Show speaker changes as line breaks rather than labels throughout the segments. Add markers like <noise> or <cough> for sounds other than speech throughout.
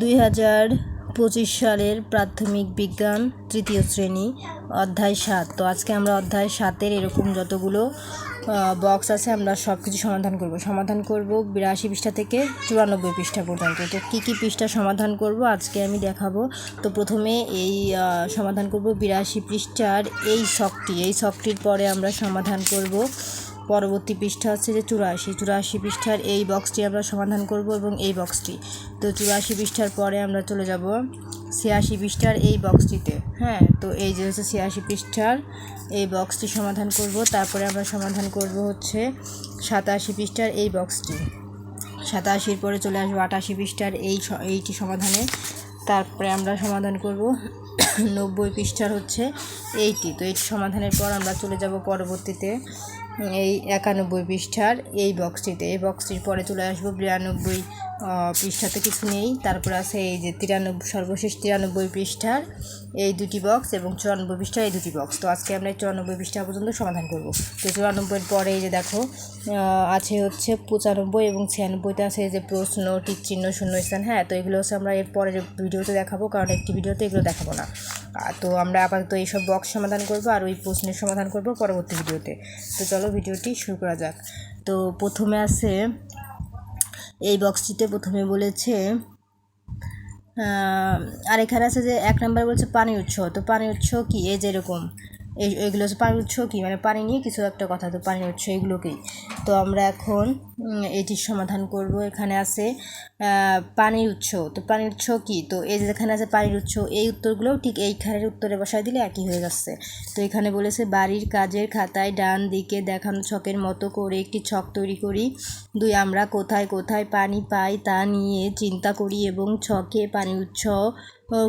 দুই হাজার পঁচিশ সালের প্রাথমিক বিজ্ঞান তৃতীয় শ্রেণি, অধ্যায় সাত। তো আজকে আমরা অধ্যায় সাতের এরকম যতগুলো বক্স আছে, আমরা সব কিছু সমাধান করব। সমাধান করব বিরাশি পৃষ্ঠা থেকে চুরানব্বই পৃষ্ঠা পর্যন্ত। তো কী কী পৃষ্ঠা সমাধান করব আজকে আমি দেখাবো। তো প্রথমে এই সমাধান করব বিরাশি পৃষ্ঠার এই শখটি এই শখটির পরে আমরা সমাধান করব পরবর্তী পৃষ্ঠা হচ্ছে যে চুরাশি। চুরাশি পৃষ্ঠার এই বক্সটি আমরা সমাধান করব এবং এই বক্সটি তো চুরাশি পৃষ্ঠার পরে আমরা চলে যাব ছিয়াশি পৃষ্ঠার এই বক্সটিতে হ্যাঁ তো এই যে হচ্ছে ছিয়াশি পৃষ্ঠার এই বক্সটি সমাধান করব। তারপরে আমরা সমাধান করব হচ্ছে সাতাশি পৃষ্ঠার এই বক্সটি সাতাশির পরে চলে আসব আটাশি পৃষ্ঠার এই এইটি সমাধানে। তারপরে আমরা সমাধান করব নব্বই পৃষ্ঠার হচ্ছে এইটি। তো এইটি সমাধানের পর আমরা চলে যাব পরবর্তীতে। এই একানব্বই পৃষ্ঠার এই বক্সটিতে এই বক্সটির পরে চলে আসব বিরানব্বই পৃষ্ঠাতে কিছু নেই। তারপর আছে এই যে তিরানব্বই সর্বশেষ তিরানব্বই পৃষ্ঠার এই দুটি বক্স এবং চুরানব্বই পৃষ্ঠার এই দুটি বক্স তো আজকে আমরা চুরানব্বই পৃষ্ঠা পর্যন্ত সমাধান করব। তো চুরানব্বইয়ের পরে যে দেখো আছে হচ্ছে পঁচানব্বই এবং ছিয়ানব্বইতে আছে এই যে প্রশ্ন, টিক চিহ্ন শূন্যস্থান হ্যাঁ তো এগুলো হচ্ছে আমরা এর পরের ভিডিওতে দেখাবো, কারণ একটি ভিডিওতে এগুলো দেখাবো না। তো আমরা আপাতত এইসব বক্স সমাধান করব আর ওই প্রশ্নের সমাধান করব পরবর্তী ভিডিওতে। তো চলো ভিডিওটি শুরু করা যাক। তো প্রথমে আছে এই বক্সটিতে প্রথমে বলেছে আর এখানে আছে যে এক নম্বর বলছে পানি উৎস। তো পানি উৎস কি? এই যে এরকম। এই, এগুলো হচ্ছে পানির উৎস কি? মানে পানি নিয়ে কিছু একটা কথা, তো পানির উৎস এগুলোকেই। তো আমরা এখন এটির সমাধান করব। এখানে আছে পানির উৎস। তো পানির উৎস কি? তো এই যেখানে আছে পানির উৎস, এই উত্তরগুলো ঠিক এইখানের উত্তরে বসায় দিলে একই হয়ে যাচ্ছে। তো এখানে বলেছে, বাড়ির কাজের খাতায় ডান দিকে দেখানো ছকের মতো করে একটি ছক তৈরি করি। দুই, আমরা কোথায় কোথায় পানি পাই তা নিয়ে চিন্তা করি এবং ছকে পানির উৎস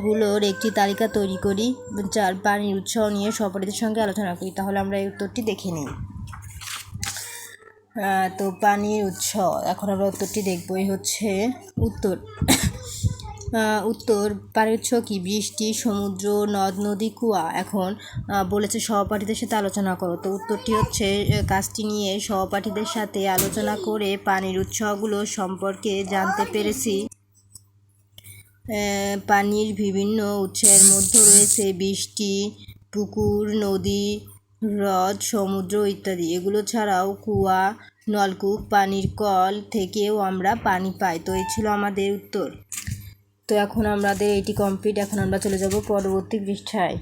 গুলোর একটি তালিকা তৈরি করি, যার পানির উৎস নিয়ে সপরিদের সঙ্গে আলোচনা করি। তাহলে আমরা এই উত্তরটি দেখে নিই। তো পানির উৎস এখন আমরা উত্তরটি দেখব। এই হচ্ছে উত্তর। <coughs> উত্তর, পানির উৎস কি? বৃষ্টি, সমুদ্র, নদ, নদী, কুয়া। এখন বলেছে সহপাঠীদের সাথে আলোচনা করো। তো উত্তরটি হচ্ছে কাজটি নিয়ে সহপাঠীদের সাথে আলোচনা করে পানির উৎসগুলো সম্পর্কে জানতে পেরেছি। পানির বিভিন্ন উৎসের মধ্যে রয়েছে বৃষ্টি, পুকুর, নদী, হ্রদ, সমুদ্র ইত্যাদি। এগুলো ছাড়াও কুয়া, নলকূপ, পানির কল থেকেও আমরা পানি পাই। তো এই ছিল আমাদের উত্তর। তো এখন আমাদের এটি কমপ্লিট। এখন আমরা চলে যাব পরবর্তী পৃষ্ঠায়।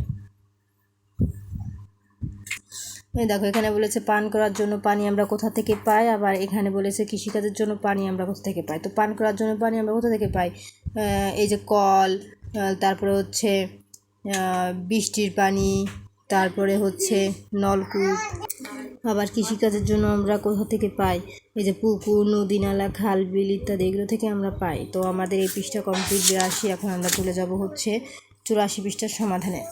দেখো, এখানে বলেছে, পান করার জন্য পানি আমরা কোথা থেকে পাই? আবার এখানে বলেছে, কৃষিকাজের জন্য পানি আমরা কোথা থেকে পাই? তো পান করার জন্য পানি আমরা কোথা থেকে পাই? এই যে কল তারপরে হচ্ছে বৃষ্টির পানি, তারপরে হচ্ছে নলকূপ, আবার কৃষিকাজের জন্য আমরা কোথা থেকে পাই? এই যে পুকুর, নদী নালা, খাল, বিল ইত্যাদি, এগুলো থেকে আমরা পাই। তো আমাদের এই পৃষ্ঠা কমপ্লিট আসি এখন আমরা চলে যাব হচ্ছে চুরাশি পৃষ্ঠার সমাধানে।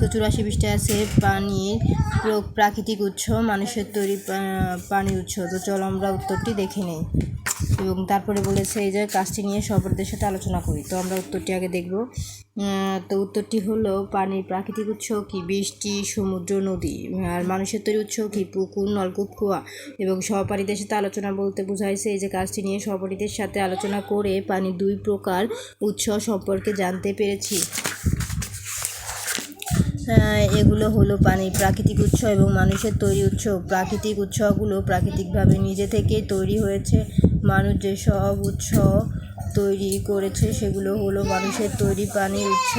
তো চুরাশি পৃষ্ঠায় আছে পানির প্র- প্রাকৃতিক উৎস, মানুষের তৈরি পানির উৎস। তো চল আমরা উত্তরটি দেখে নেই। এবং তারপরে বলেছে এই যে কাজটি নিয়ে সবরদের সাথে আলোচনা করি। তো আমরা উত্তরটি আগে দেখব। তো উত্তরটি হলো পানির প্রাকৃতিক উৎস কি? বৃষ্টি, সমুদ্র, নদী। আর মানুষের তৈরি উৎস কি? পুকুর, নলকূপ, কুয়া। এবং সহপাঠীদের সাথে আলোচনা বলতে বোঝাইছে এই যে কাজটি নিয়ে সহপাঠীদের সাথে আলোচনা করে পানির দুই প্রকার উৎস সম্পর্কে জানতে পেরেছি। এগুলো হলো পানির প্রাকৃতিক উৎস এবং মানুষের তৈরি উৎস। প্রাকৃতিক উৎসগুলো প্রাকৃতিকভাবে নিজে থেকেই তৈরি হয়েছে। মানুষ যেসব উৎস তৈরি করেছে, সেগুলো হলো মানুষের তৈরি পানির উৎস।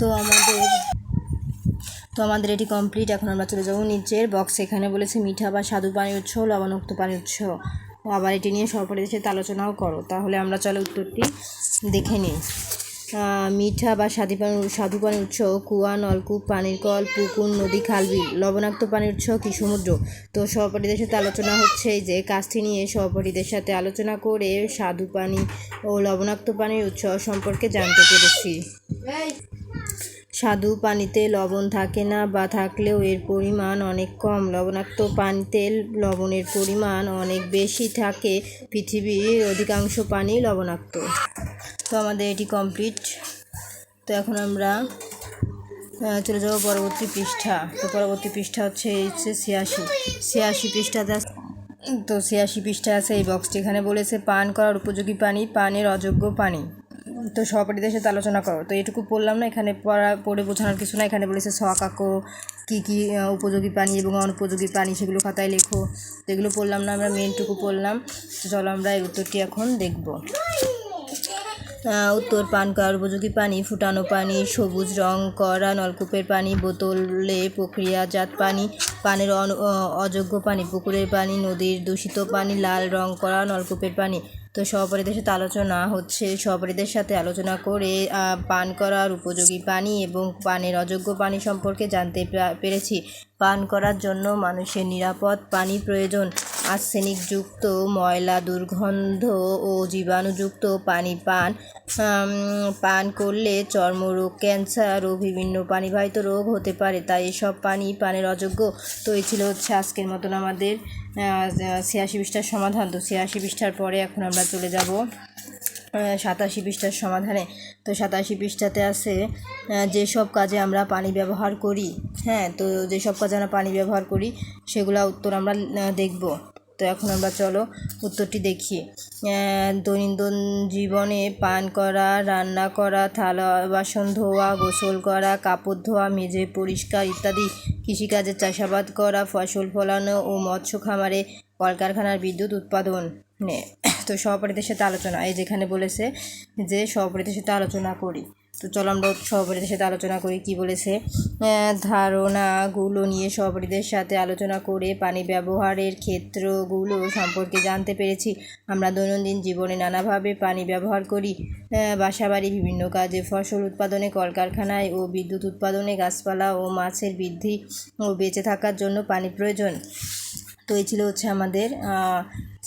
তো আমাদের তো আমাদের এটি কমপ্লিট এখন আমরা চলে যাব নিচের বক্স এখানে বলেছে মিঠা বা স্বাদু পানির উৎস, লবণাক্ত পানির উৎস। আবার এটি নিয়ে সরকারের সাথে আলোচনাও করো। তাহলে আমরা চলো উত্তরটি দেখে নিই। মিঠা বা স্বাদু পানির স্বাদু পানির উৎস, কুয়া, নলকূপ, পানির কল, পুকুর, নদী খালবিল লবণাক্ত পানির উৎস কি সমুদ্র? তো সহপাঠীদের সাথে আলোচনা হচ্ছে যে, কাজটি নিয়ে সহপাঠীদের সাথে আলোচনা করে স্বাদু পানি ও লবণাক্ত পানির উৎস সম্পর্কে জানতে পেরেছি। স্বাদু পানিতে লবণ থাকে না বা থাকলেও এর পরিমাণ অনেক কম। লবণাক্ত পানিতে লবণের পরিমাণ অনেক বেশি থাকে। পৃথিবীর অধিকাংশ পানি লবণাক্ত। আমাদের এটি কমপ্লিট তো এখন আমরা চলে যাব পরবর্তী পৃষ্ঠা। তো পরবর্তী পৃষ্ঠা হচ্ছে হচ্ছে ছিয়াশি। ছিয়াশি পৃষ্ঠাতে তো ছিয়াশি পৃষ্ঠা আছে এই বক্সটি এখানে বলেছে, পান করার উপযোগী পানি, পানের অযোগ্য পানি। তো সহপাঠীদের সাথে আলোচনা করো। তো এটুকু পড়লাম না, এখানে পড়া, পড়ে বোঝানোর কিছু না এখানে বলেছে সকাকো কী কী উপযোগী পানি এবং অনুপযোগী পানি সেগুলো খাতায় লেখো। তো এগুলো পড়লাম না, আমরা মেনটুকু পড়লাম। তো চলো আমরা এই উত্তরটি এখন দেখব। উত্তর পান করার উপযোগী পানি, ফুটানো পানি, সবুজ রং করা, নলকূপের পানি, বোতলে প্রক্রিয়াজাত পানি, পানের অযোগ্য পানি, পুকুরের পানি, নদীর দূষিত পানি, লাল রং করা, নলকূপের পানি। তো সহপাঠীদের সাথে আলোচনা হচ্ছে। সহপাঠীদের সাথে আলোচনা করে পান করার উপযোগী পানি এবং পানের অযোগ্য পানি সম্পর্কে জানতে পেরেছি। পান করার জন্য মানুষের নিরাপদ পানি প্রয়োজন। আর্সেনিকযুক্ত ময়লা, দুর্গন্ধ ও জীবাণুযুক্ত পানি পান পান করলে চর্মরোগ, ক্যান্সার ও বিভিন্ন পানিবাহিত রোগ হতে পারে। তাই এসব পানি পানের অযোগ্য। তো এই ছিল হচ্ছে আজকের মতন আমাদের ছিয়াশি পৃষ্ঠার সমাধান। তো ছিয়াশি পৃষ্ঠার পরে এখন আমরা চলে যাব সাতাশি পৃষ্ঠার সমাধানে। তো সাতাশি পৃষ্ঠাতে আছে যেসব কাজে আমরা পানি ব্যবহার করি হ্যাঁ তো যেসব কাজে আমরা পানি ব্যবহার করি, সেগুলো উত্তর আমরা দেখব। তো এখন আমরা চলো উত্তরটি দেখি। দৈনন্দিন জীবনে পান করা, রান্না করা, থালা, বাসন ধোয়া, গোসল করা, কাপড় ধোয়া মেঝে পরিষ্কার ইত্যাদি কৃষিকাজে চাষাবাদ করা, ফসল ফলানো ও মৎস্য খামারে কলকারখানার বিদ্যুৎ উৎপাদন তো সহপাঠীদের সাথে আলোচনা, এই যেখানে বলেছে যে সহপাঠীদের সাথে আলোচনা করি। তো চলো আমরা সহপাঠীদের সাথে আলোচনা করি, কি বলেছে? ধারণাগুলো নিয়ে সহপাঠীদের সাথে আলোচনা করে পানি ব্যবহারের ক্ষেত্রগুলো সম্পর্কে জানতে পেরেছি। আমরা দৈনন্দিন জীবনে নানাভাবে পানি ব্যবহার করি। বাসাবাড়ি, বিভিন্ন কাজে ফসল উৎপাদনে, কলকারখানায় ও বিদ্যুৎ উৎপাদনে গাছপালা ও মাছের বৃদ্ধি ও বেঁচে থাকার জন্য পানি প্রয়োজন। তো এই ছিল হচ্ছে আমাদের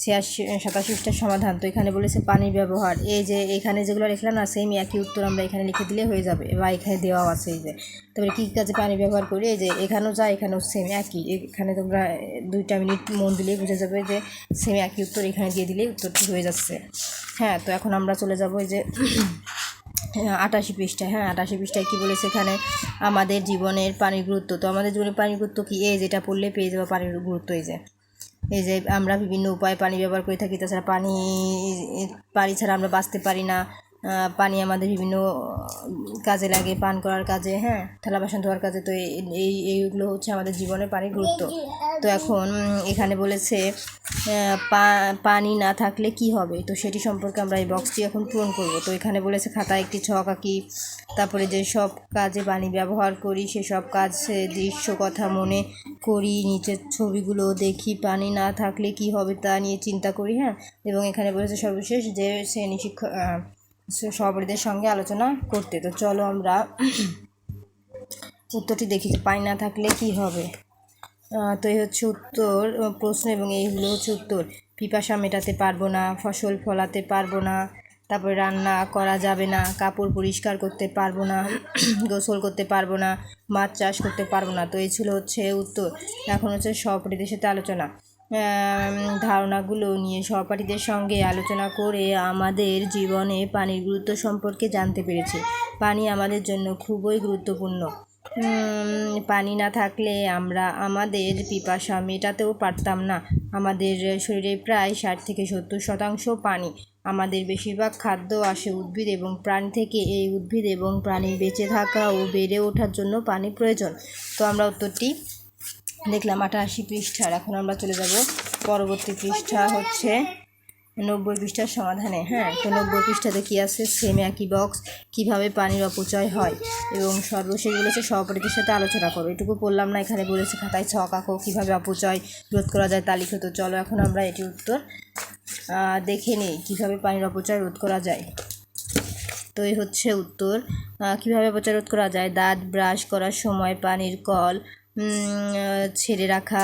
ছিয়াশি সাতাশি পৃষ্ঠার সমাধান। তো এখানে বলেছে পানির ব্যবহার। এই যে এখানে যেগুলো লিখলাম না সেম একই উত্তর আমরা এখানে লিখে দিলে হয়ে যাবে। বা এখানে দেওয়াও আছে এই যে। তারপরে কী কাজে পানি ব্যবহার করি? এই যে এখানেও যা এখানেও সেম একই। এখানে তোমরা দুইটা মিনিট মন দিলেই বুঝে যাবে যে সেম একই উত্তর এখানে দিয়ে দিলেই উত্তরটি হয়ে যাচ্ছে। হ্যাঁ তো এখন আমরা চলে যাব এই যে আটাশি পৃষ্ঠা। হ্যাঁ আটাশি পৃষ্ঠায় কী বলেছে? এখানে আমাদের জীবনের পানির গুরুত্ব। তো আমাদের জীবনের পানির গুরুত্ব কি? এই যেটা পড়লে পেয়ে যাব পানির গুরুত্ব এই যে। এই যে আমরা বিভিন্ন উপায়ে পানি ব্যবহার করে থাকি, তাছাড়া পানি পানি ছাড়া আমরা বাঁচতে পারি না। পানি আমাদের বিভিন্ন কাজে লাগে, পান করার কাজে হ্যাঁ? থালা বাসন ধোয়ার কাজে, তো এই, এই- এইগুলো হচ্ছে আমাদের জীবনের পানির গুরুত্ব। তো এখন এখানে বলেছে পানি না থাকলে কি হবে? তো সেটি সম্পর্কে আমরা এই বক্সটি এখন পূরণ করব। তো এখানে বলেছে, খাতায় একটি ছক আঁকি, তারপরে যে সব কাজে পানি ব্যবহার করি সেসব কাজ দৃশ্য কথা মনে করি, নিচের ছবিগুলো দেখি, পানি না থাকলে কি হবে তা নিয়ে চিন্তা করি হ্যাঁ? এবং এখানে বলেছে সর্বশেষ যে শ্রেণি শিক্ষক সহপাঠীদের সঙ্গে আলোচনা করতে। তো চলো আমরা উত্তরটি দেখি, পাই না থাকলে কি হবে? তো এই হচ্ছে উত্তর প্রশ্ন এবং এইগুলো হচ্ছে উত্তর। পিপাসা মেটাতে পারব না, ফসল ফলাতে পারব না, তারপরে রান্না করা যাবে না, কাপড় পরিষ্কার করতে পারব না, <clears throat> গোসল করতে পারব না, মাছ চাষ করতে পারব না। তো এই ছিল হচ্ছে উত্তর। এখন হচ্ছে সহপাঠীদের সাথে আলোচনা। ধারণাগুলো নিয়ে সহপাঠীদের সঙ্গে আলোচনা করে আমাদের জীবনে পানির গুরুত্ব সম্পর্কে জানতে পেরেছি। পানি আমাদের জন্য খুবই গুরুত্বপূর্ণ। পানি না থাকলে আমরা, আমাদের পিপাসা মেটাতেও পারতাম না। আমাদের শরীরে প্রায় ষাট থেকে সত্তর শতাংশ পানি। আমাদের বেশিরভাগ খাদ্য আসে উদ্ভিদ এবং প্রাণী থেকে। এই উদ্ভিদ এবং প্রাণী বেঁচে থাকা ও বেড়ে ওঠার জন্য পানি প্রয়োজন। তো আমরা উত্তরটি দেখলাম আটাশি পৃষ্ঠার, এখন আমরা চলে যাব পরবর্তী পৃষ্ঠা হচ্ছে নব্বই পৃষ্ঠার সমাধানে হ্যাঁ? তো নব্বই পৃষ্ঠাতে কী আছে? সেম একই বক্স কীভাবে পানির অপচয় হয়? এবং সর্বশেষ বলেছে সহপাঠীদের সাথে আলোচনা করো। এটুকু বললাম না, এখানে বলেছে খাতায় ছক আঁকো কীভাবে অপচয় রোধ করা যায় তা লিখো। তো চলো, এখন আমরা এটির উত্তর দেখে নিই, কীভাবে পানির অপচয় রোধ করা যায়। তো এই হচ্ছে উত্তর কীভাবে অপচয় রোধ করা যায়? দাঁত ব্রাশ করার সময় পানির কল ছেড়ে রাখা।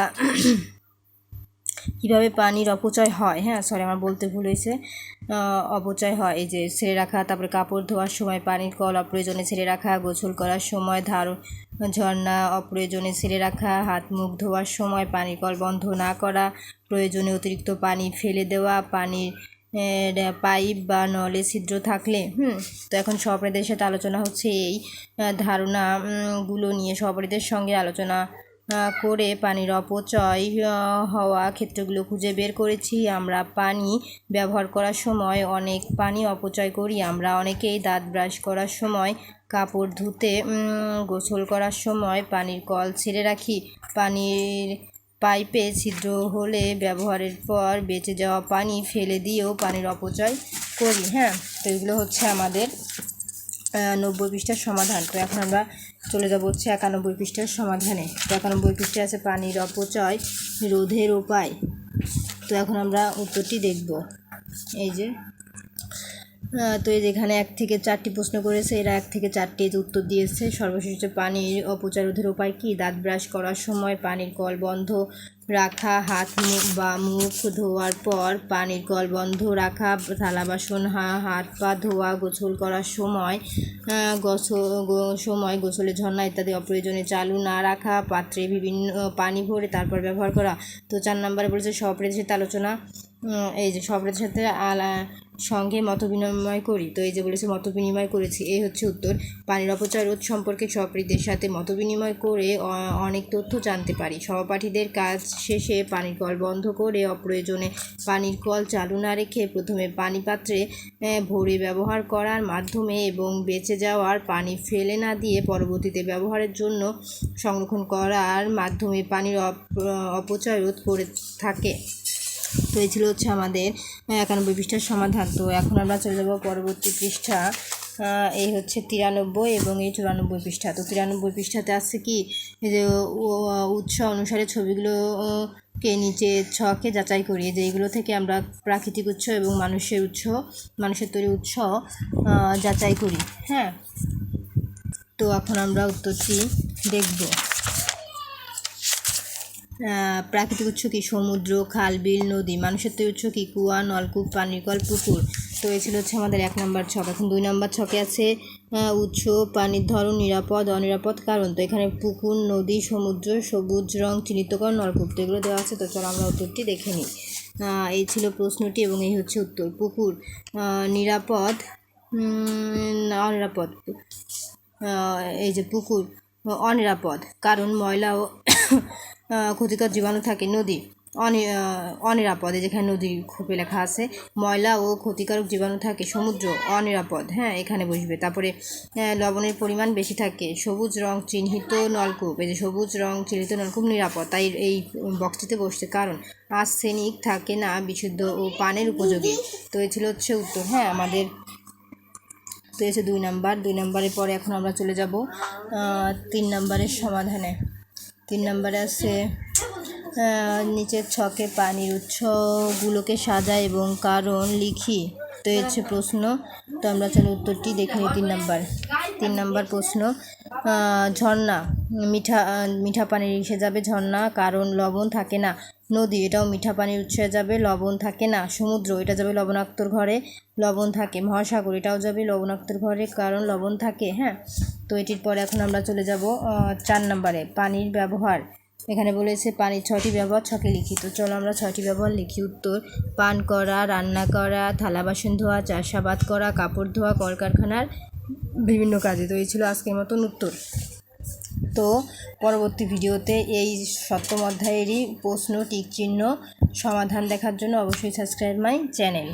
কীভাবে পানির অপচয় হয়? হ্যাঁ সরি আমার বলতে ভুল হয়েছে। অপচয় হয়, এই যে ছেড়ে রাখা, তারপরে কাপড় ধোয়ার সময় পানির কল অপ্রয়োজনে ছেড়ে রাখা, গোসল করার সময় ধার, ঝর্ণা অপ্রয়োজনে ছেড়ে রাখা, হাত মুখ ধোয়ার সময় পানির কল বন্ধ না করা, প্রয়োজনে অতিরিক্ত পানি ফেলে দেওয়া, পানির পাইপ বা নলে ছিদ্র থাকলে হুম তো এখন সহপাঠীদের সাথে আলোচনা হচ্ছে এই আহ, ধারণা নিয়ে। সহপাঠীদের সঙ্গে আলোচনা করে পানির অপচয় হওয়া ক্ষেত্রগুলো খুঁজে বের করেছি। আমরা পানি ব্যবহার করার সময় অনেক পানি অপচয় করি। আমরা অনেকেই দাঁত ব্রাশ করার সময় কাপড় ধুতে গোসল করার সময় পানির কল ছেড়ে রাখি। পানির পাইপে ছিদ্র হলে ব্যবহারের পর বেঁচে যাওয়া পানি ফেলে দিয়েও পানির অপচয় করি হ্যাঁ? তো এগুলো হচ্ছে আমাদের নব্বই পৃষ্ঠার সমাধান। তো এখন আমরা চলে যাব হচ্ছে একানব্বই পৃষ্ঠার সমাধানে। তো একানব্বই পৃষ্ঠা আছে পানির অপচয় রোধের উপায়। তো এখন আমরা উত্তরটি দেখব। এই যে তো এই যে এখানে এক থেকে চারটি প্রশ্ন করেছে এরা এক থেকে চারটি উত্তর দিয়েছে। সর্বশেষ পানির অপচয় রোধের উপায় কী? দাঁত ব্রাশ করার সময় পানির কল বন্ধ রাখা হাত মুখ বা মুখ ধোয়ার পর পানির কল বন্ধ রাখা থালা বাসন হাত পা ধোয়া গোসল করার সময় আহ, গোসল গো- সময় গোসলের ঝর্ণা ইত্যাদি অপ্রয়োজনে চালু না রাখা পাত্রে বিভিন্ন পানি ভরে তারপর ব্যবহার করা। তো চার নম্বরে বলেছে সপ্রেদের সাথে আলোচনা এই যে সপ্রেদের সাথে আলা সঙ্গে মত বিনিময় করি। তো এই যে বলেছে মত বিনিময় করেছি। এই হচ্ছে উত্তর। পানির অপচয় রোধ সম্পর্কে সপ্রীদের সাথে মত বিনিময় করে অনেক তথ্য জানতে পারি। সহপাঠীদের কাজ শেষে পানির কল বন্ধ করে অপ্রয়োজনে পানির কল চালু না রেখে প্রথমে পানি পাত্রে ভরে ব্যবহার করার মাধ্যমে এবং বেঁচে যাওয়ার পানি ফেলে না দিয়ে পরবর্তীতে ব্যবহারের জন্য সংরক্ষণ করার মাধ্যমে পানির অপ- অপচয় রোধ করে থাকে। তো এই ছিল হচ্ছে আমাদের একানব্বই পৃষ্ঠার সমাধান। তো এখন আমরা চলে যাব পরবর্তী পৃষ্ঠা এই হচ্ছে তিরানব্বই এবং এই চুরানব্বই পৃষ্ঠা। তো তিরানব্বই পৃষ্ঠাতে আছে কি? যে উৎস অনুসারে ছবিগুলো কে নিচে ছকে যাচাই করি। যে এইগুলো থেকে আমরা প্রাকৃতিক উৎস এবং মানুষের উৎস, মানুষের তৈরি উৎস যাচাই করি। হ্যাঁ? তো এখন আমরা উত্তরটি দেখব। প্রাকৃতিক উৎস কি? সমুদ্র, খাল, বিল, নদী মানুষের তৈরি উৎস কি? কুয়া, নলকূপ পানির কল পুকুর। তো এই ছিল হচ্ছে আমাদের এক নম্বর ছক। এখন দুই নম্বর ছকে আছে উৎস, পানির ধরন, নিরাপদ, অনিরাপদ কারণ। তো এখানে পুকুর, নদী, সমুদ্র, সবুজ রং, চিহ্নিতকরণ, নলকূপ। তো এগুলো দেওয়া আছে, তো চলো আমরা উত্তরটি দেখে নিই। এই ছিল প্রশ্নটি এবং এই হচ্ছে উত্তর। পুকুর নিরাপদ অনিরাপদ। এই যে পুকুর, অনিরাপদ, কারণ ময়লা ও ক্ষতিকর জীবাণু থাকে নদী। অনি অনিরাপদ যেখানে নদী খোপে লেখা আছে, ময়লা ও ক্ষতিকারক জীবাণু থাকে সমুদ্র অনিরাপদ। হ্যাঁ এখানে বসবে। তারপরে লবণের পরিমাণ বেশি থাকে। সবুজ রং চিহ্নিত নলকূপ। এই যে সবুজ রং চিহ্নিত নলকূপ নিরাপদ। তাই এই বক্সটিতে বসছে। কারণ, আর্সেনিক থাকে না বিশুদ্ধ ও পানের উপযোগী। তো এ ছিল হচ্ছে উত্তর। হ্যাঁ আমাদের তো এসে দুই নাম্বার। দুই নাম্বারের পরে এখন আমরা চলে যাব তিন নাম্বারের সমাধানে। তিন নাম্বারে আছে নিচের ছকে পানির উৎসগুলোকে সাজায় এবং কারণ লিখি। তো হচ্ছে প্রশ্ন। তো আমরা চলো উত্তরটি দেখে নিই তিন নাম্বার। তিন নাম্বার প্রশ্ন ঝর্ণা, মিঠা মিঠা পানির ইসে যাবে ঝর্ণা, কারণ লবণ থাকে না। নদী, এটাও মিঠা পানির উৎসে যাবে, লবণ থাকে না। সমুদ্র, এটা যাবে লবণাক্তর ঘরে, লবণ থাকে। মহাসাগর, এটাও যাবে লবণাক্তর ঘরে, কারণ লবণ থাকে হ্যাঁ? তো এটির পরে এখন আমরা চলে যাব চার নম্বরে, পানির ব্যবহার। এখানে বলেছে পানির ছটি ব্যবহার, ছকে লিখি তো চলো আমরা ছয়টি ব্যবহার লিখি। উত্তর, পান করা, রান্না করা, থালা, বাসন ধোয়া, চাষাবাদ করা, কাপড় ধোয়া, কলকারখানার বিভিন্ন কাজে। তো এই ছিল আজকের মতন উত্তর। তো পরবর্তী ভিডিওতে এই সপ্তম অধ্যায়েরই প্রশ্ন, টিক চিহ্ন সমাধান দেখার জন্য অবশ্যই সাবস্ক্রাইব মাই চ্যানেল